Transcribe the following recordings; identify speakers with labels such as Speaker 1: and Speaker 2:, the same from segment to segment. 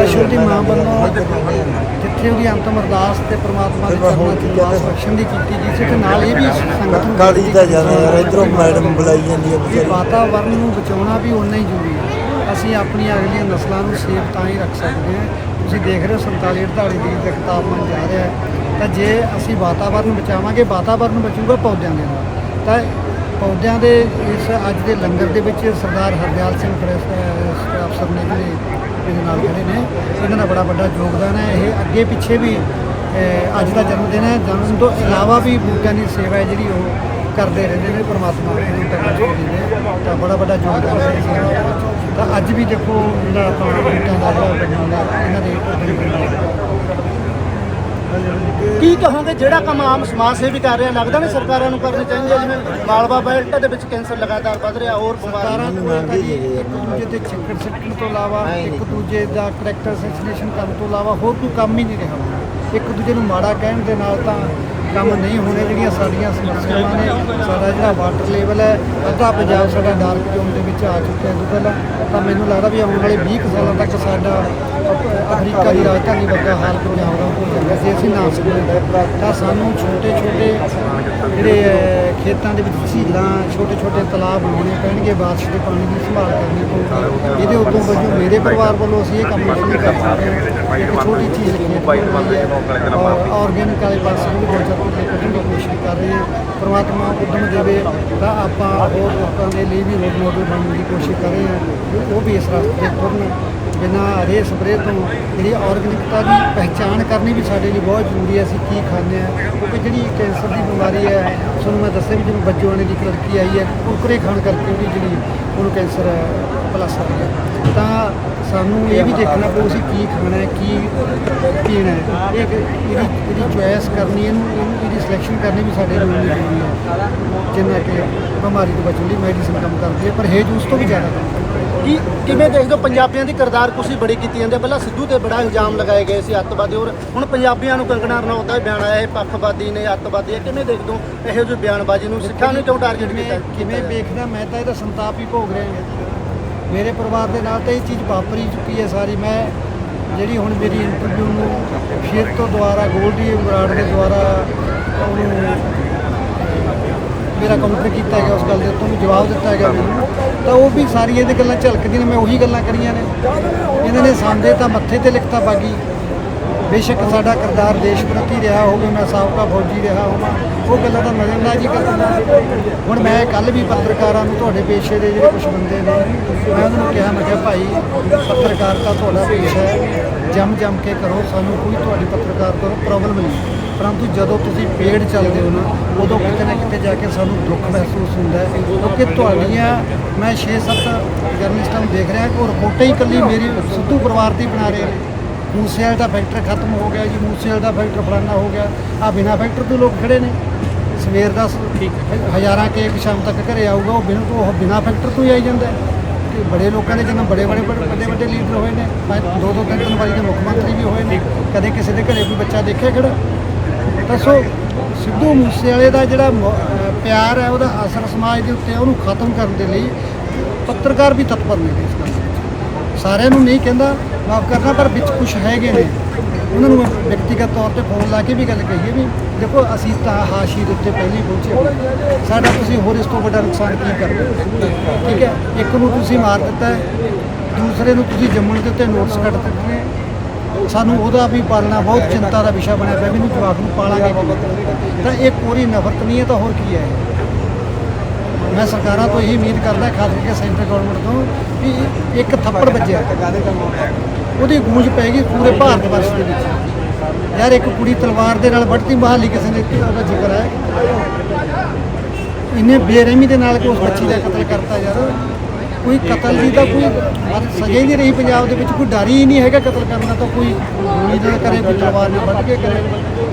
Speaker 1: ਤਾਂ ਛੋਟੀ ਮਾਂ ਵੱਲੋਂ ਜਿੱਥੇ ਉਹਦੀ ਅੰਤਮ ਅਰਦਾਸ ਤੇ ਪ੍ਰਮਾਤਮਾ ਦੇ ਚਰਨਾਂ 'ਚ ਬਖਸ਼ਣ ਦੀ ਕੀਤੀ ਗਈ ਸੀ ਤੇ ਨਾਲ ਇਹ ਵੀ ਸੰਗਤ ਨੂੰ
Speaker 2: ਕਾਲੀ ਦਾ ਜ਼ਿਆਦਾ ਯਾਰ ਇਧਰੋਂ ਮੈਡਮ ਬੁਲਾਈ ਜਾਂਦੀ ਹੈ ਵਿਚਾਰੀ।
Speaker 1: ਵਾਤਾਵਰਨ ਨੂੰ ਬਚਾਉਣਾ ਵੀ ਉਨਾ ਹੀ ਜ਼ਰੂਰੀ ਹੈ। ਅਸੀਂ ਆਪਣੀਆਂ ਅਗਲੀਆਂ ਨਸਲਾਂ ਨੂੰ ਸੇਫ ਤਾਂ ਹੀ ਰੱਖ ਸਕਦੇ ਹਾਂ। ਤੁਸੀਂ ਦੇਖ ਰਹੇ ਹੋ 47 48 ਡਿਗਰੀ ਤੱਕ ਤਾਪਮਾਨ ਜਾ ਰਿਹਾ ਹੈ। ਤਾਂ ਜੇ ਅਸੀਂ ਵਾਤਾਵਰਨ ਬਚਾਵਾਂਗੇ ਵਾਤਾਵਰਨ ਬਚੂਗਾ ਪੌਦਿਆਂ ਦੇ ਨਾਲ। ਤਾਂ ਪੌਦਿਆਂ ਦੇ ਇਸ ਅੱਜ ਦੇ ਲੰਗਰ ਦੇ ਵਿੱਚ ਸਰਦਾਰ ਹਰਦਿਆਲ ਸਿੰਘ ਅਹ ਅਫਸਰ ਨੇ ਜਿਹੜੇ ਇਹਦੇ ਨਾਲ ਜਿਹੜੇ ਨੇ। ਇਹਨਾਂ ਦਾ ਬੜਾ ਵੱਡਾ ਯੋਗਦਾਨ ਹੈ। ਇਹ ਅੱਗੇ ਪਿੱਛੇ ਵੀ ਅੱਜ ਦਾ ਜਨਮ ਦਿਨ ਹੈ। ਜਨਮ ਤੋਂ ਇਲਾਵਾ ਵੀ ਬੂਟਿਆਂ ਦੀ ਸੇਵਾ ਹੈ ਜਿਹੜੀ ਉਹ ਕਰਦੇ ਰਹਿੰਦੇ ਨੇ। ਪਰਮਾਤਮਾ ਇਹਨਾਂ ਤੱਕ ਪਹੁੰਚਦੇ ਤਾਂ ਬੜਾ ਵੱਡਾ ਯੋਗਦਾਨ ਹੈ ਵਿੱਚ। ਤਾਂ ਅੱਜ ਵੀ ਦੇਖੋ, ਜਿਹੜਾ ਆਪਾਂ ਬੂਟਿਆਂ ਦਾ ਜਿਹੜਾ ਬਣਾਉਂਦਾ ਇਹਨਾਂ ਦੇ
Speaker 3: ਕੀ ਕਹੋਗੇ ਜਿਹੜਾ ਕੰਮ ਆਮ ਸਮਾਜ ਸੇਵੀ ਕਰ ਰਿਹਾ ਲੱਗਦਾ ਨਹੀਂ ਸਰਕਾਰਾਂ ਨੂੰ ਕਰਨੀ ਚਾਹੀਦੀ ਹੈ ਜਿਵੇਂ ਮਾਲਵਾ ਬੈਲਟ ਦੇ ਵਿੱਚ ਕੈਂਸਰ ਲਗਾਤਾਰ ਵੱਧ ਰਿਹਾ ਹੋਰ
Speaker 1: ਸਰਕਾਰਾਂ
Speaker 3: ਬਿਮਾਰੀਆਂ
Speaker 1: ਨੂੰ ਤਾਂ ਜੀ ਇੱਕ ਦੂਜੇ ਤੇ ਚੱਕਰ ਸਿੱਟਣ ਤੋਂ ਇਲਾਵਾ ਇੱਕ ਦੂਜੇ ਦਾ ਕਰੈਕਟਰ ਅਸੈਸੀਨੇਸ਼ਨ ਕਰਨ ਤੋਂ ਇਲਾਵਾ ਹੋਰ ਕੋਈ ਕੰਮ ਹੀ ਨਹੀਂ ਰਿਹਾ। ਇੱਕ ਦੂਜੇ ਨੂੰ ਮਾੜਾ ਕਹਿਣ ਦੇ ਨਾਲ ਤਾਂ ਕੰਮ ਨਹੀਂ ਹੋਣੇ ਜਿਹੜੀਆਂ ਸਾਡੀਆਂ ਸਮੱਸਿਆਵਾਂ ਨੇ। ਸਾਡਾ ਜਿਹੜਾ ਵਾਟਰ ਲੈਵਲ ਹੈ, ਅੱਧਾ ਪੰਜਾਬ ਸਾਡਾ ਡਾਰਕ ਜ਼ੋਨ ਦੇ ਵਿੱਚ ਆ ਚੁੱਕਿਆ ਹੈ ਪਹਿਲਾਂ ਤਾਂ ਮੈਨੂੰ ਲੱਗਦਾ ਵੀ ਆਉਣ ਵਾਲੇ 20 ਕੁ ਸਾਲਾਂ ਤੱਕ ਸਾਡਾ ਅਫ- ਅਫਰੀਕਾ ਦੀ ਰਾਜਧਾਨੀ ਵਰਗਾ ਹਾਲ ਪੰਜਾਬ ਦਾ ਹੋ ਜਾਏਗਾ ਜੇ ਅਸੀਂ ਨਾ ਸਮਝੇ ਤਾਂ ਸਾਨੂੰ ਛੋਟੇ ਛੋਟੇ ਜਿਹੜੇ ਖੇਤਾਂ ਦੇ ਵਿੱਚ ਝੀਲਾਂ ਛੋਟੇ ਛੋਟੇ ਤਲਾਬ ਬਣਾਉਣੇ ਪੈਣਗੇ, ਬਾਰਿਸ਼ ਦੇ ਪਾਣੀ ਦੀ ਸੰਭਾਲ ਕਰਨੀ ਪਊਗੀ। ਇਹਦੇ ਉਦੋਂ ਵਜੋਂ ਮੇਰੇ ਪਰਿਵਾਰ ਵੱਲੋਂ ਅਸੀਂ ਇਹ ਕੰਮ ਸ਼ੁਰੂ ਕਰ ਸਕਦੇ ਹਾਂ ਇੱਕ ਛੋਟੀ ਚੀਜ਼ ਖੇਤ ਬਣਾਈ ਹੈ ਆਰਗੈਨਿਕ ਵਾਲੇ ਪਾਸੇ ਵੀ ਦੋ ਚਾਰ ਕੱਢਣ ਦੀ ਕੋਸ਼ਿਸ਼ ਕਰ ਰਹੇ ਪਰਮਾਤਮਾ ਪ੍ਰਮਾਤਮਾ ਉਦਮ ਦੇਵੇ ਤਾਂ ਆਪਾਂ ਹੋਰ ਲੋਕਾਂ ਦੇ ਲਈ ਵੀ ਰੋਲ ਮਾਡਲ ਬਣਨ ਦੀ ਕੋਸ਼ਿਸ਼ ਕਰ ਰਹੇ ਹਾਂ। ਉਹ ਵੀ ਇਸ ਰਸਤੇ ਤੇ ਤੁਰਨ। ਬਿਨਾਂ ਰੇ ਸਪਰੇ ਤੋਂ ਜਿਹੜੀ ਆਰਗੈਨਿਕਤਾ ਦੀ ਪਹਿਚਾਣ ਕਰਨੀ ਵੀ ਸਾਡੇ ਲਈ ਬਹੁਤ ਜ਼ਰੂਰੀ ਹੈ, ਅਸੀਂ ਕੀ ਖਾਂਦੇ ਆ ਕਿਉਂਕਿ ਜਿਹੜੀ ਕੈਂਸਰ ਦੀ ਬਿਮਾਰੀ ਹੈ, ਤੁਹਾਨੂੰ ਮੈਂ ਦੱਸਿਆ ਵੀ ਜਿਵੇਂ ਬੱਜੂਆਣੇ ਦੀ ਇੱਕ ਲੜਕੀ ਆਈ ਹੈ, ਕੁਰਕਰੇ ਖਾਣ ਕਰਕੇ ਉਹਦੀ ਜਿਹੜੀ ਉਹਨੂੰ ਕੈਂਸਰ ਪਲਸ ਆ ਗਿਆ। ਤਾਂ ਸਾਨੂੰ ਇਹ ਵੀ ਦੇਖਣਾ ਪਊ ਅਸੀਂ ਕੀ ਖਾਣਾ ਹੈ, ਕੀ ਪੀਣਾ ਹੈ। ਇਹ ਇਹਦੀ ਇਹਦੀ ਚੁਆਇਸ ਕਰਨੀ, ਇਹਨੂੰ ਇਹਨੂੰ- ਇਹਦੀ ਸਿਲੈਕਸ਼ਨ ਕਰਨੀ ਵੀ ਸਾਡੇ ਲਈ ਉਨੀ ਜ਼ਰੂਰੀ ਹੈ। ਜਿੰਨਾ ਕਿ ਬਿਮਾਰੀ ਤੋਂ ਬਚਣ ਲਈ ਮੈਡੀਸਿਨ ਕੰਮ ਕਰਦੀ ਹੈ, ਪਰ ਹੇਜ ਉਸ ਤੋਂ ਵੀ ਜ਼ਿਆਦਾ ਕੰਮ ਕਰਦੀ ਹੈ।
Speaker 3: ਕੀ ਕਿਵੇਂ ਦੇਖਦੇ ਹੋ ਪੰਜਾਬੀਆਂ ਦੀ ਕਿਰਦਾਰ ਕੁਸ਼ੀ ਬੜੀ ਕੀਤੀ ਜਾਂਦੀ ਹੈ? ਪਹਿਲਾਂ ਸਿੱਧੂ ਤੇ ਬੜਾ ਇਲਜ਼ਾਮ ਲਗਾਏ ਗਏ ਸੀ ਅੱਤਵਾਦੀ ਔਰ ਹੁਣ ਪੰਜਾਬੀਆਂ ਨੂੰ ਕੰਗਣਾ ਰਣੌਤ ਦਾ ਬਿਆਨ ਆਇਆ ਇਹ ਪੱਖਵਾਦੀ ਨੇ ਅੱਤਵਾਦੀ ਹੈ ਕਿਵੇਂ ਦੇਖਦੇ ਹੋ? ਇਹੋ ਜਿਹੀ ਬਿਆਨਬਾਜ਼ੀ ਨੂੰ ਸਿੱਖਾਂ ਨੂੰ ਕਿਉਂ ਟਾਰਗੇਟ ਕੀਤਾ
Speaker 1: ਕਿਵੇਂ ਵੇਖਦਾ ਮੈਂ ਤਾਂ ਇਹਦਾ ਸੰਤਾਪ ਹੀ ਭੋਗ ਰਿਹਾ ਹਾਂ। ਮੇਰੇ ਪਰਿਵਾਰ ਦੇ ਨਾਲ ਤਾਂ ਇਹ ਚੀਜ਼ ਵਾਪਰੀ ਚੁੱਕੀ ਹੈ ਸਾਰੀ। ਮੈਂ ਜਿਹੜੀ ਹੁਣ ਮੇਰੀ ਇੰਟਰਵਿਊ ਨੂੰ ਫਿਰ ਤੋਂ ਦੁਬਾਰਾ ਗੋਲਡੀ ਬਰਾੜ ਦੇ ਦੁਆਰਾ ਉਹਨੂੰ ਮੇਰਾ ਕਾਊਂਟਰ ਕੀਤਾ ਗਿਆ ਉਸ ਗੱਲ ਦੇ ਉੱਤੋਂ ਵੀ ਜਵਾਬ ਦਿੱਤਾ ਗਿਆ ਮੈਨੂੰ। ਤਾਂ ਉਹ ਵੀ ਸਾਰੀਆਂ ਇਹਦੇ ਗੱਲਾਂ ਝਲਕਦੀਆਂ ਨੇ, ਮੈਂ ਉਹੀ ਗੱਲਾਂ ਕਰੀਆਂ ਨੇ। ਇਹਨਾਂ ਨੇ ਸਾਂਦੇ ਤਾਂ ਮੱਥੇ ਤੇ ਲਿਖਤਾ ਬਾਗੀ। ਬੇਸ਼ੱਕ ਸਾਡਾ ਕਿਰਦਾਰ ਦੇਸ਼ ਪ੍ਰਤੀ ਰਿਹਾ ਹੋਵੇ ਮੈਂ ਸਾਬਕਾ ਫੌਜੀ ਰਿਹਾ ਹੋਵਾਂ, ਉਹ ਗੱਲਾਂ ਤਾਂ ਨਜ਼ਰਅੰਦਾਜ਼ ਹੀ ਕਰਦਾ ਹੁਣ ਮੈਂ ਕੱਲ ਵੀ ਪੱਤਰਕਾਰਾਂ ਨੂੰ ਤੁਹਾਡੇ ਪੇਸ਼ੇ ਦੇ ਜਿਹੜੇ ਕੁਝ ਬੰਦੇ ਨੇ, ਮੈਂ ਉਹਨਾਂ ਨੂੰ ਕਿਹਾ, ਮੈਂ ਕਿਹਾ, ਭਾਈ ਪੱਤਰਕਾਰਤਾ ਤੁਹਾਡਾ ਪੇਸ਼ਾ ਹੈ। ਜੰਮ ਜੰਮ ਕੇ ਕਰੋ, ਸਾਨੂੰ ਕੋਈ ਤੁਹਾਡੀ ਪੱਤਰਕਾਰ ਤੋਂ ਪ੍ਰੋਬਲਮ ਨਹੀਂ। ਪਰੰਤੂ ਜਦੋਂ ਤੁਸੀਂ ਪੇੜ ਚੱਲਦੇ ਹੋ ਨਾ ਉਦੋਂ ਕਿਤੇ ਨਾ ਕਿਤੇ ਜਾ ਕੇ ਸਾਨੂੰ ਦੁੱਖ ਮਹਿਸੂਸ ਹੁੰਦਾ ਹੈ। ਕਿਉਂਕਿ ਤੁਹਾਡੀਆਂ ਮੈਂ 6-7 ਜਰਨਲਿਸਟਾਂ ਨੂੰ ਦੇਖ ਰਿਹਾ ਕਿ ਉਹ ਰਿਪੋਰਟਾਂ ਹੀ ਇਕੱਲੀ ਮੇਰੀ ਸਿੱਧੂ ਪਰਿਵਾਰ ਦੀ ਬਣਾ ਰਹੇ ਨੇ। ਮੂਸੇਵਾਲ ਦਾ ਫੈਕਟਰ ਖਤਮ ਹੋ ਗਿਆ ਜੀ ਮੂਸੇਵਾਲ ਦਾ ਫੈਕਟਰ ਫਲਾਨਾ ਹੋ ਗਿਆ। ਆ ਬਿਨਾ ਫੈਕਟਰ ਤੋਂ ਲੋਕ ਖੜੇ ਨੇ। ਸਵੇਰ ਦਾ ਹਜ਼ਾਰਾਂ ਕੇਕ ਸ਼ਾਮ ਤੱਕ ਘਰੇ ਆਊਗਾ ਉਹ ਬਿਨਾਂ ਉਹ ਬਿਨਾ ਫੈਕਟਰ ਤੋਂ ਹੀ ਆਈ ਜਾਂਦਾ ਕਿ ਬੜੇ ਲੋਕਾਂ ਦੇ ਜਨਮ ਬੜੇ ਬੜੇ ਵੱਡੇ ਵੱਡੇ ਲੀਡਰ ਹੋਏ ਨੇ ਦੋ ਦੋ ਤਿੰਨ ਤਿੰਨ ਵਾਰੀ ਦੇ ਮੁੱਖ ਮੰਤਰੀ ਵੀ ਹੋਏ ਨੇ। ਕਦੇ ਕਿਸੇ ਦੇ ਘਰੇ ਕੋਈ ਬੱਚਾ ਦੇਖਿਆ ਖੜਾ? ਦੱਸੋ, ਸਿੱਧੂ ਮੂਸੇਵਾਲੇ ਦਾ ਜਿਹੜਾ ਮ- ਪਿਆਰ ਹੈ, ਉਹਦਾ ਅਸਰ ਸਮਾਜ ਦੇ ਉੱਤੇ ਉਹਨੂੰ ਖਤਮ ਕਰਨ ਦੇ ਲਈ ਪੱਤਰਕਾਰ ਵੀ ਤਤਪਰ ਨੇ ਇਸ ਗੱਲ ਸਾਰਿਆਂ ਨੂੰ ਨਹੀਂ ਕਹਿੰਦਾ, ਮਾਫ ਕਰਨਾ, ਪਰ ਵਿੱਚ ਕੁਝ ਹੈਗੇ ਨੇ। ਉਹਨਾਂ ਨੂੰ ਵਿਅਕਤੀਗਤ ਤੌਰ ਤੇ ਫੋਨ ਲਾ ਕੇ ਵੀ ਗੱਲ ਕਹੀਏ ਵੀ, ਦੇਖੋ, ਅਸੀਂ ਤਾਂ ਹਾਸ਼ੀ ਦੇ ਉੱਤੇ ਪਹਿਲੀ ਪਹੁੰਚੇ ਸਾਡਾ ਤੁਸੀਂ ਹੋਰ ਇਸ ਤੋਂ ਵੱਡਾ ਨੁਕਸਾਨ ਕੀ ਕਰਦੇ ਠੀਕ ਹੈ, ਇੱਕ ਨੂੰ ਤੁਸੀਂ ਮਾਰ ਦਿੱਤਾ ਦੂਸਰੇ ਨੂੰ ਤੁਸੀਂ ਜੰਮਣ ਦੇ ਉੱਤੇ ਨੋਟਸ ਕੱਟ ਦਿੱਤੇ ਨੇ। ਸਾਨੂੰ ਉਹਦਾ ਵੀ ਪਾਲਣਾ, ਬਹੁਤ ਚਿੰਤਾ ਦਾ ਵਿਸ਼ਾ ਬਣਿਆ ਪਿਆ ਵੀ ਇਹਨੂੰ ਜਵਾਬ ਨੂੰ ਪਾਲਾਂਗੇ ਕਿਵੇਂ? ਤਾਂ ਇਹ ਪੂਰੀ ਨਫ਼ਰਤ ਨਹੀਂ ਹੈ, ਤਾਂ ਹੋਰ ਕੀ ਹੈ ਮੈਂ ਸਰਕਾਰਾਂ ਤੋਂ ਇਹੀ ਉਮੀਦ ਕਰਦਾ, ਖਾਸ ਕਰਕੇ ਸੈਂਟਰ ਗਵਰਨਮੈਂਟ ਤੋਂ, ਵੀ ਇੱਕ ਥੱਪੜ ਵੱਜਿਆ। ਉਹਦੀ ਗੂੰਜ ਪੈਗੀ ਪੂਰੇ ਭਾਰਤ ਵਰਸ਼ ਦੇ ਵਿੱਚ। ਯਾਰ ਇੱਕ ਕੁੜੀ ਤਲਵਾਰ ਦੇ ਨਾਲ ਵੱਢਤੀ, ਬਹਾਲੀ ਕਿਸੇ ਨੇ ਉਹਦਾ ਜ਼ਿਕਰ ਹੈ। ਇੰਨੇ ਬੇਰਹਿਮੀ ਦੇ ਨਾਲ ਕਿ ਉਸ ਬੱਚੀ ਦਾ ਕਤਲ ਕਰਤਾ ਯਾਰ। ਕੋਈ ਕਤਲ ਦੀ ਤਾਂ ਕੋਈ ਸਜ਼ਾ ਹੀ ਨਹੀਂ ਰਹੀ ਪੰਜਾਬ ਦੇ ਵਿੱਚ, ਕੋਈ ਡਰ ਹੀ ਨਹੀਂ ਹੈਗਾ ਕਤਲ ਕਰਨ ਦਾ ਤਾਂ ਕੋਈ ਗੋਲੀ ਨਾਲ ਕਰੇ, ਕੋਈ ਤਲਵਾਰ ਨਾਲ ਵੱਢ ਕੇ ਕਰੇ।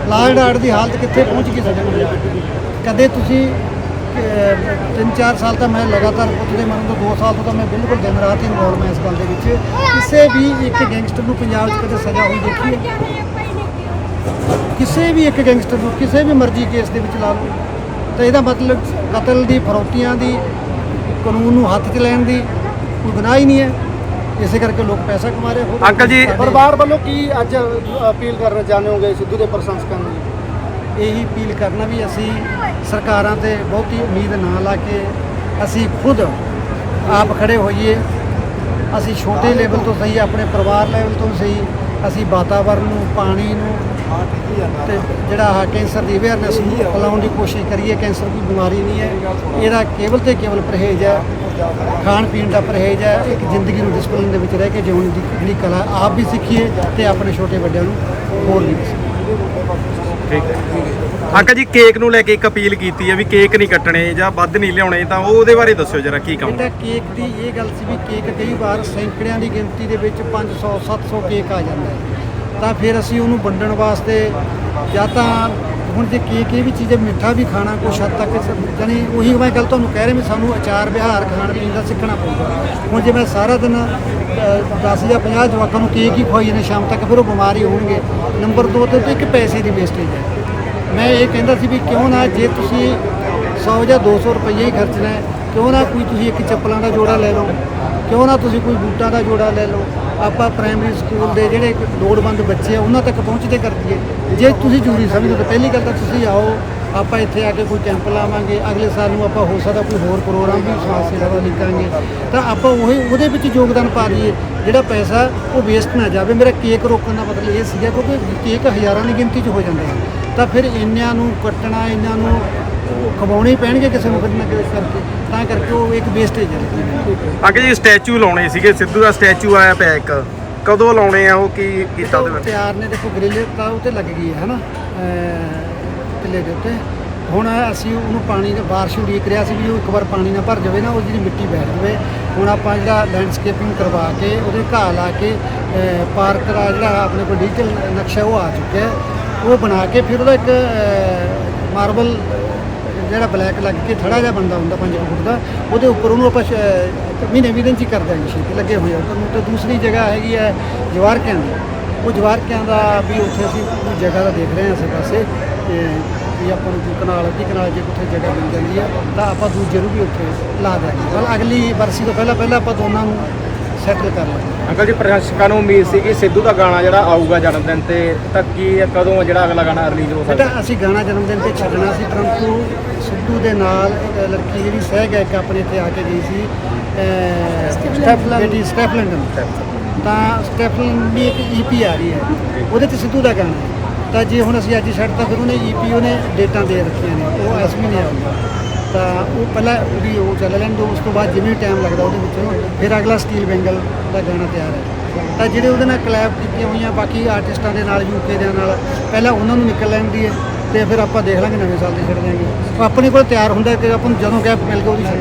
Speaker 1: ਲਾਅ ਐਂਡ ਦੀ ਹਾਲਤ ਕਿੱਥੇ ਪਹੁੰਚ ਗਈ ਸਾਡੇ ਪੰਜਾਬ ਦੀ? ਕਦੇ ਤੁਸੀਂ ਤਿੰਨ ਚਾਰ ਸਾਲ ਤਾਂ ਮੈਂ ਲਗਾਤਾਰ ਪੁੱਛਦੇ ਮੈਨੂੰ ਤੋਂ 2 ਸਾਲ ਤੋਂ ਤਾਂ ਮੈਂ ਬਿਲਕੁਲ ਦਿਨ ਰਾਤ ਇਨਵੋਲਵ ਮੈਂ ਇਸ ਗੱਲ ਦੇ ਵਿੱਚ। ਕਿਸੇ ਵੀ ਇੱਕ ਗੈਂਗਸਟਰ ਨੂੰ ਪੰਜਾਬ 'ਚ ਕਦੇ ਸਜ਼ਾ ਹੋਈ ਦੇਖੀ ਹੈ? ਕਿਸੇ ਵੀ ਇੱਕ ਗੈਂਗਸਟਰ ਨੂੰ, ਕਿਸੇ ਵੀ ਮਰਜ਼ੀ ਕੇਸ ਦੇ ਵਿੱਚ ਲਾ ਲਓ ਤਾਂ ਇਹਦਾ ਮਤਲਬ ਕਤਲ ਦੀ, ਫਰੋਤੀਆਂ ਦੀ ਕਾਨੂੰਨ ਨੂੰ ਹੱਥ 'ਚ ਲੈਣ ਦੀ ਕੋਈ ਗੁਨਾਹ ਹੀ ਨਹੀਂ ਹੈ। ਇਸੇ ਕਰਕੇ ਲੋਕ ਪੈਸਾ ਕਮਾ ਰਹੇ ਹੋਰ
Speaker 4: ਅੰਕਲ ਜੀ,
Speaker 3: ਪਰਿਵਾਰ ਵੱਲੋਂ ਕੀ ਅੱਜ ਅਪੀਲ ਕਰਨਾ ਚਾਹੁੰਦੇ ਹੋਗੇ ਸਿੱਧੂ ਦੇ ਪ੍ਰਸ਼ੰਸਕਾਂ ਨੂੰ?
Speaker 1: ਇਹੀ ਅਪੀਲ ਕਰਨਾ ਵੀ ਅਸੀਂ ਸਰਕਾਰਾਂ ਤੇ ਬਹੁਤੀ ਉਮੀਦ ਨਾ ਲਾ ਕੇ ਅਸੀਂ ਖੁਦ ਆਪ ਖੜੇ ਹੋਈਏ। ਅਸੀਂ ਛੋਟੇ ਲੈਵਲ ਤੋਂ ਸਹੀ ਆਪਣੇ ਪਰਿਵਾਰ ਲੈਵਲ ਤੋਂ ਸਹੀ ਅਸੀਂ ਵਾਤਾਵਰਣ ਨੂੰ ਪਾਣੀ ਨੂੰ ਤੇ ਜਿਹੜਾ ਆਹ ਕੈਂਸਰ ਦੀ ਅਵੇਅਰਨੈਸ ਨੂੰ ਫੈਲਾਉਣ ਦੀ ਕੋਸ਼ਿਸ਼ ਕਰੀਏ ਕੈਂਸਰ ਕੋਈ ਬਿਮਾਰੀ ਨਹੀਂ ਹੈ। ਇਹਦਾ ਕੇਵਲ ਤੇ ਕੇਵਲ ਪਰਹੇਜ਼ ਹੈ। ਖਾਣ ਪੀਣ ਦਾ ਪਰਹੇਜ਼ ਹੈ। ਇੱਕ ਜ਼ਿੰਦਗੀ ਨੂੰ ਡਿਸਪਲਿਨ ਦੇ ਵਿੱਚ ਰਹਿ ਕੇ ਜਿਉਣ ਦੀ ਜਿਹੜੀ ਕਲਾ ਆਪ ਵੀ ਸਿੱਖੀਏ ਤੇ ਆਪਣੇ ਛੋਟੇ ਵੱਡਿਆਂ ਨੂੰ ਹੋਰ ਵੀ
Speaker 4: ਠੀਕ ਹੈ। ਅੰਕਲ ਜੀ ਕੇਕ ਨੂੰ ਲੈ ਕੇ ਇੱਕ ਅਪੀਲ ਕੀਤੀ ਹੈ ਵੀ ਕੇਕ ਨਹੀਂ ਕੱਟਣੇ ਜਾਂ ਵੱਧ ਨਹੀਂ ਲਿਆਉਣੇ ਤਾਂ ਉਹ ਉਹਦੇ ਬਾਰੇ ਦੱਸਿਓ ਜਰਾ ਕੀ ਕੰਮ?
Speaker 1: ਕੇਕ ਦੀ ਇਹ ਗੱਲ ਸੀ ਵੀ ਕੇਕ ਕਈ ਵਾਰ ਸੈਂਕੜਿਆਂ ਦੀ ਗਿਣਤੀ ਦੇ ਵਿੱਚ 500 700 ਕੇਕ ਆ ਜਾਂਦਾ ਹੈ। ਤਾਂ ਫਿਰ ਅਸੀਂ ਉਹਨੂੰ ਵੰਡਣ ਵਾਸਤੇ ਜਾਂ ਤਾਂ ਹੁਣ ਜੇ ਕੀ ਕੀ ਵੀ ਚੀਜ਼ ਹੈ, ਮਿੱਠਾ ਵੀ ਖਾਣਾ ਕੁਛ ਹੱਦ ਤੱਕ ਜਾਨੀ ਉਹੀ ਮੈਂ ਗੱਲ ਤੁਹਾਨੂੰ ਕਹਿ ਰਿਹਾ ਵੀ ਸਾਨੂੰ ਆਚਾਰ ਵਿਹਾਰ ਖਾਣ ਪੀਣ ਦਾ ਸਿੱਖਣਾ ਪਊਗਾ। ਹੁਣ ਜੇ ਮੈਂ ਸਾਰਾ ਦਿਨ 10 ਜਾਂ 50 ਜਵਾਕਾਂ ਨੂੰ ਕੇਕ ਹੀ ਖਵਾਈ ਜਾਂਦੇ ਸ਼ਾਮ ਤੱਕ ਫਿਰ ਉਹ ਬਿਮਾਰ ਹੀ ਹੋਣਗੇ। ਨੰਬਰ 2 ਤੇ ਇੱਕ ਪੈਸੇ ਦੀ ਵੇਸਟੇਜ ਹੈ। ਮੈਂ ਇਹ ਕਹਿੰਦਾ ਸੀ ਵੀ ਕਿਉਂ ਨਾ ਜੇ ਤੁਸੀਂ 100 ਜਾਂ 200 ਰੁਪਏ ਹੀ ਖਰਚਣਾ ਹੈ, ਕਿਉਂ ਨਾ ਕੋਈ ਤੁਸੀਂ ਇੱਕ ਚੱਪਲਾਂ ਦਾ ਜੋੜਾ ਲੈ ਲਓ, ਕਿਉਂ ਨਾ ਤੁਸੀਂ ਕੋਈ ਬੂਟਾਂ ਦਾ ਜੋੜਾ ਲੈ ਲਓ। ਆਪਾਂ ਪ੍ਰਾਇਮਰੀ ਸਕੂਲ ਦੇ ਜਿਹੜੇ ਲੋੜਵੰਦ ਬੱਚੇ ਆ, ਉਹਨਾਂ ਤੱਕ ਪਹੁੰਚਦੇ ਕਰ ਜੇ ਤੁਸੀਂ ਜ਼ਰੂਰੀ ਸਮਝਦੇ ਤਾਂ ਪਹਿਲੀ ਗੱਲ ਤਾਂ ਤੁਸੀਂ ਆਓ, ਆਪਾਂ ਇੱਥੇ ਆ ਕੇ ਕੋਈ ਕੈਂਪ ਲਾਵਾਂਗੇ, ਅਗਲੇ ਸਾਲ ਨੂੰ ਆਪਾਂ ਹੋ ਸਕਦਾ ਕੋਈ ਹੋਰ ਪ੍ਰੋਗਰਾਮ ਵੀ ਸਮਾਜ ਸੇਵਾ ਦਾ ਲਿਖਾਂਗੇ ਤਾਂ ਆਪਾਂ ਉਹ, ਉਹਦੇ ਵਿੱਚ ਯੋਗਦਾਨ ਪਾ ਲਈਏ ਜਿਹੜਾ ਪੈਸਾ ਉਹ ਵੇਸਟ ਨਾ ਜਾਵੇ। ਮੇਰਾ ਕੇਕ ਰੋਕਣ ਦਾ ਮਤਲਬ ਇਹ ਸੀਗਾ, ਕਿਉਂਕਿ ਕੇਕ ਹਜ਼ਾਰਾਂ ਦੀ ਗਿਣਤੀ 'ਚ ਹੋ ਜਾਂਦੇ ਆ ਤਾਂ ਫਿਰ ਇੰਨਿਆਂ ਨੂੰ ਕੱਟਣਾ ਇਹਨਾਂ ਨੂੰ ਖਵਾਉਣੇ ਪੈਣਗੇ ਕਿਸੇ ਨੂੰ ਕਿਤੇ ਨਾ ਕਿਤੇ ਕਰਕੇ ਤਾਂ ਕਰਕੇ ਉਹ ਇੱਕ ਵੇਸਟੇਜ ਹੈ।
Speaker 4: ਅੰਕਲ ਜੀ ਸਟੈਚੂ ਲਾਉਣੇ ਸੀਗੇ ਸਿੱਧੂ ਦਾ ਸਟੈਚੂ ਆਇਆ ਪਿਆ ਇੱਕ। ਕਦੋਂ ਲਾਉਣੇ ਆ ਉਹ ਕੀ ਕੀਤਾ ਉਹਦੇ
Speaker 1: ਉਹ
Speaker 4: ਵਿੱਚ?
Speaker 1: ਤਿਆਰ ਨੇ ਦੇਖੋ ਗ੍ਰਿਲ ਤਾਂ ਉਹ ਤੇ ਲੱਗ ਗਈ ਹੈ ਹਨਾ? ਕਿੱਲੇ ਦੇ ਉੱਤੇ। ਹੁਣ ਅਸੀਂ ਉਹਨੂੰ ਪਾਣੀ ਦੇ ਬਾਰਿਸ਼ ਉਡੀਕ ਰਿਹਾ ਸੀ ਵੀ ਉਹ ਇੱਕ ਵਾਰ ਪਾਣੀ ਨਾਲ ਭਰ ਜਾਵੇ ਨਾ ਉਹ ਜਿਹੜੀ ਮਿੱਟੀ ਬੈਠ ਜਾਵੇ। ਹੁਣ ਆਪਾਂ ਜਿਹੜਾ ਲੈਂਡਸਕੇਪਿੰਗ ਕਰਵਾ ਕੇ ਉਹਦੇ ਘਾਹ ਲਾ ਕੇ ਪਾਰਕ ਦਾ ਜਿਹੜਾ ਆਪਣੇ ਕੋਲ ਡਿਜੀਟਲ ਨਕਸ਼ਾ ਉਹ ਆ ਚੁੱਕਿਆ ਉਹ ਬਣਾ ਕੇ ਫਿਰ ਉਹਦਾ ਇੱਕ ਮਾਰਬਲ ਜਿਹੜਾ ਬਲੈਕ ਲੱਗ ਕੇ ਥੜਾ ਜਿਹਾ ਬੰਦਾ ਹੁੰਦਾ 5 ਫੁੱਟ ਦਾ, ਉਹਦੇ ਉੱਪਰ ਉਹਨੂੰ ਆਪਾਂ ਸ਼- ਮਹੀਨੇ ਵੀਹ ਦਿਨ ਚ ਹੀ ਕਰ ਦਿਆਂਗੇ ਸ਼ੀਟ ਲੱਗੇ ਹੋਏ ਆ। ਤੁਹਾਨੂੰ ਤੇ ਦੂਸਰੀ ਜਗ੍ਹਾ ਹੈਗੀ ਹੈ ਜਵਾਰਕਿਆਂ ਦੀ। ਉਹ ਜਵਾਰਕਿਆਂ ਦਾ ਵੀ ਉੱਥੇ ਅਸੀਂ ਉਹ ਜਗ੍ਹਾ ਦਾ ਦੇਖ ਰਹੇ ਹਾਂ ਆਸੇ ਪਾਸੇ ਤੇ ਵੀ ਆਪਾਂ ਨੂੰ ਕਨਾਲ, ਅੱਧੀ ਕਨਾਲ ਜੇ ਉੱਥੇ ਜਗ੍ਹਾ ਮਿਲ ਜਾਂਦੀ ਹੈ ਤਾਂ ਆਪਾਂ ਦੂਜੇ ਨੂੰ ਵੀ ਉੱਥੇ ਲਾ ਦਿਆਂਗੇ। ਮਤਲਬ ਅਗਲੀ ਵਰਸੀ ਤੋਂ ਪਹਿਲਾਂ ਪਹਿਲਾਂ ਆਪਾਂ ਦੋਨਾਂ ਨੂੰ ਸੈਟਲ ਕਰ ਲਾਂਗੇ
Speaker 5: ਅੰਕਲ ਜੀ ਪ੍ਰਸ਼ੰਸਕਾਂ ਨੂੰ ਉਮੀਦ ਸੀ ਕਿ ਸਿੱਧੂ ਦਾ ਗਾਣਾ ਜਿਹੜਾ ਆਊਗਾ ਜਨਮ ਦਿਨ ਤੇ ਤਾਂ ਕੀ ਇਹ ਕਦੋਂ ਜਿਹੜਾ ਅਗਲਾ ਗਾਣਾ ਰਿਲੀਜ਼ ਹੋ ਸਕਦਾ?
Speaker 1: ਬੇਟਾ ਅਸੀਂ ਗਾਣਾ ਜਨਮ ਦਿਨ ਤੇ ਛੱਡਣਾ ਸੀ ਪਰੰਤੂ ਸਿੱਧੂ ਦੇ ਨਾਲ ਇੱਕ ਲੜਕੀ ਜਿਹੜੀ ਸਹਿ ਗਾਇਕ ਆਪਣੇ ਇੱਥੇ ਆ ਕੇ ਗਈ ਸੀ ਸਟੈਫਲਨ ਸਟੈਫਲਨ ਤਾਂ ਸਟੈਫਲਨ ਦੀ ਇੱਕ ਈਪੀ ਆ ਰਹੀ ਹੈ। ਉਹਦੇ ਤੇ ਸਿੱਧੂ ਦਾ ਗਾਣਾ ਹੈ। ਤਾਂ ਜੇ ਹੁਣ ਅਸੀਂ ਅੱਜ ਛੱਡਤਾ ਫਿਰ ਉਹਨੇ ਈਪੀ ਉਹਨੇ ਡੇਟਾਂ ਦੇ ਰੱਖੀਆਂ ਨੇ। ਉਹ ਇਸ ਮਹੀਨੇ ਆਊਗਾ। ਤਾਂ ਉਹ ਪਹਿਲਾਂ ਉਹਦੀ ਉਹ ਚੱਲ ਲੈਣ ਦੋ, ਉਸ ਤੋਂ ਬਾਅਦ ਜਿਵੇਂ ਟਾਈਮ ਲੱਗਦਾ ਉਹਦੇ ਵਿੱਚ, ਫਿਰ ਅਗਲਾ ਸਟੀਲ ਬੈਂਗਲ ਦਾ ਗਾਣਾ ਤਿਆਰ ਹੈ। ਤਾਂ ਜਿਹੜੇ ਉਹਦੇ ਨਾਲ ਕਲੈਬ ਕੀਤੀਆਂ ਹੋਈਆਂ ਬਾਕੀ ਆਰਟਿਸਟਾਂ ਦੇ ਨਾਲ ਯੂਕੇ ਦੇ ਨਾਲ, ਪਹਿਲਾਂ ਉਹਨਾਂ ਨੂੰ ਨਿਕਲ ਲੈਣ ਦੀ ਹੈ ਤੇ ਫਿਰ ਆਪਾਂ ਦੇਖ ਲਾਂਗੇ ਨਵੇਂ ਸਾਲ ਦੀ ਛੱਡ ਦਿਆਂਗੇ ਉਹ ਆਪਣੇ ਕੋਲ ਤਿਆਰ ਹੁੰਦਾ ਕਿ ਆਪਾਂ ਨੂੰ ਜਦੋਂ ਗੈਪ ਮਿਲ ਗਿਆ ਉਹਦੀ ਛੱਡ